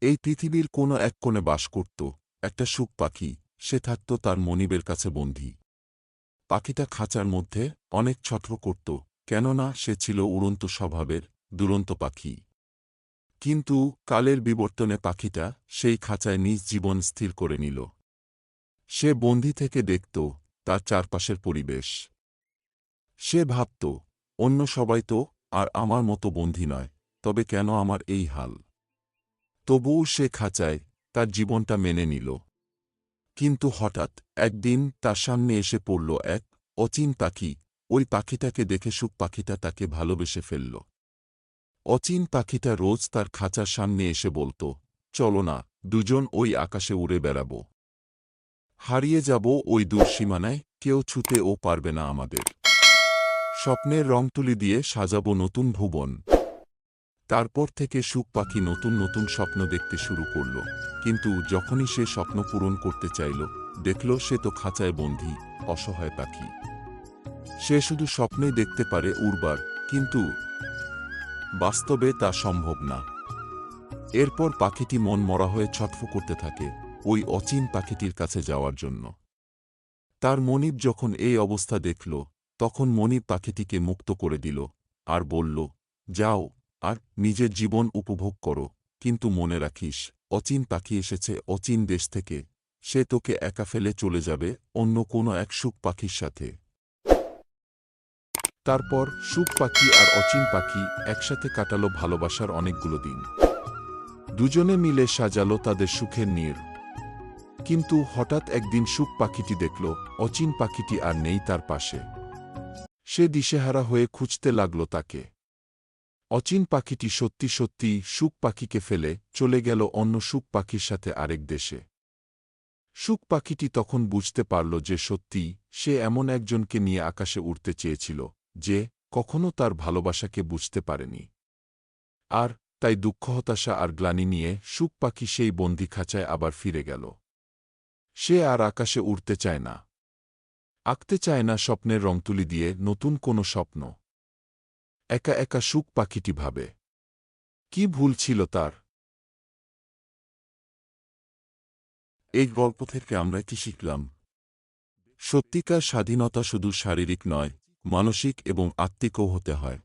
এই পৃথিবীর কোনো এক কোণে বাস করত, একটা সুখ পাখি, সে থাকত তার মনিবের কাছে বন্দী। পাখিটা খাঁচার মধ্যে অনেক ছত্র করত, কেননা সে ছিল উড়ন্ত স্বভাবের, দুরন্ত পাখি। কিন্তু কালের বিবর্তনে পাখিটা সেই খাঁচায় নিজ জীবন স্থির করে নিল। সে বন্দি থেকে দেখত তার চারপাশের পরিবেশ। সে ভাবত, অন্য সবাই তো আর আমার মতো বন্দী নয়, তবে কেন আমার এই হাল? তবুও সে খাঁচায় তার জীবনটা মেনে নিল। কিন্তু হঠাৎ একদিন তার সামনে এসে পড়ল এক অচিন পাখি। ওই পাখিটাকে দেখে সুখ পাখিটা তাকে ভালোবেসে ফেলল। অচিন পাখিটা রোজ তার খাঁচার সামনে এসে বলত, চলো না, দুজন ওই আকাশে উড়ে বেড়াব। হারিয়ে যাব ওই দূর সীমানায়, কেউ ও পারবে না আমাদের। স্বপ্নের রং তুলি দিয়ে সাজাবো নতুন ভুবন। তারপর থেকে সুখ পাখি নতুন নতুন স্বপ্ন দেখতে শুরু করল। কিন্তু যখনই সে স্বপ্ন পূরণ করতে চাইল, দেখল সে তো খাঁচায় বন্দী, অসহায় পাখি। সে শুধু স্বপ্নে দেখতে পারে উর্বার, কিন্তু বাস্তবে তা সম্ভব না। এরপর পাখিটি মন মরা হয়ে ছটফ করতে থাকে ওই অচিন পাখিটির কাছে যাওয়ার জন্য। তার মনিব যখন এই অবস্থা দেখল, তখন মনিব পাখিটিকে মুক্ত করে দিল আর বলল, যাও। আর নিজের জীবন উপভোগ করো। কিন্তু মনে রাখিস, অচিন পাখি এসেছে, অচিন দেশ থেকে। সে তোকে একা ফেলে চলে যাবে, অন্য কোনো এক সুখ পাখির সাথে। তারপর সুখ পাখি আর অচিন পাখি একসাথে কাটালো ভালোবাসার অনেকগুলো দিন। দুজনে মিলে সাজালো তাদের সুখের নীড় কিন্তু হঠাৎ একদিন সুখ পাখিটি দেখল, অচিন পাখিটি আর নেই তার পাশে। সে দিশেহারা হয়ে খুঁজতে লাগল তাকে। অচিন পাখিটি সত্যি সত্যি সুখ পাখিকে ফেলে চলে গেল অন্য সুখ পাখির সাথে আরেক দেশে। সুখ পাখিটি তখন বুঝতে পারল যে সত্যি সে এমন একজনকে নিয়ে আকাশে উড়তে চেয়েছিল, যে কখনো তার ভালোবাসাকে বুঝতে পারেনি। আর তাই দুঃখ, হতাশা আর গ্লানি নিয়ে সুখ পাখি সেই বন্দি খাঁচায় আবার ফিরে গেল। সে আর আকাশে উড়তে চায় না। আঁকতে চায় না স্বপ্নের রংতুলি দিয়ে নতুন কোনো স্বপ্ন। একা একা সুখ পাখিটি ভাবে। কি ভুল ছিল তার? এই গল্প থেকে আমরা কি শিখলাম? সত্যিকার স্বাধীনতা শুধু শারীরিক নয়, মানসিক এবং আত্মিকও হতে হয়।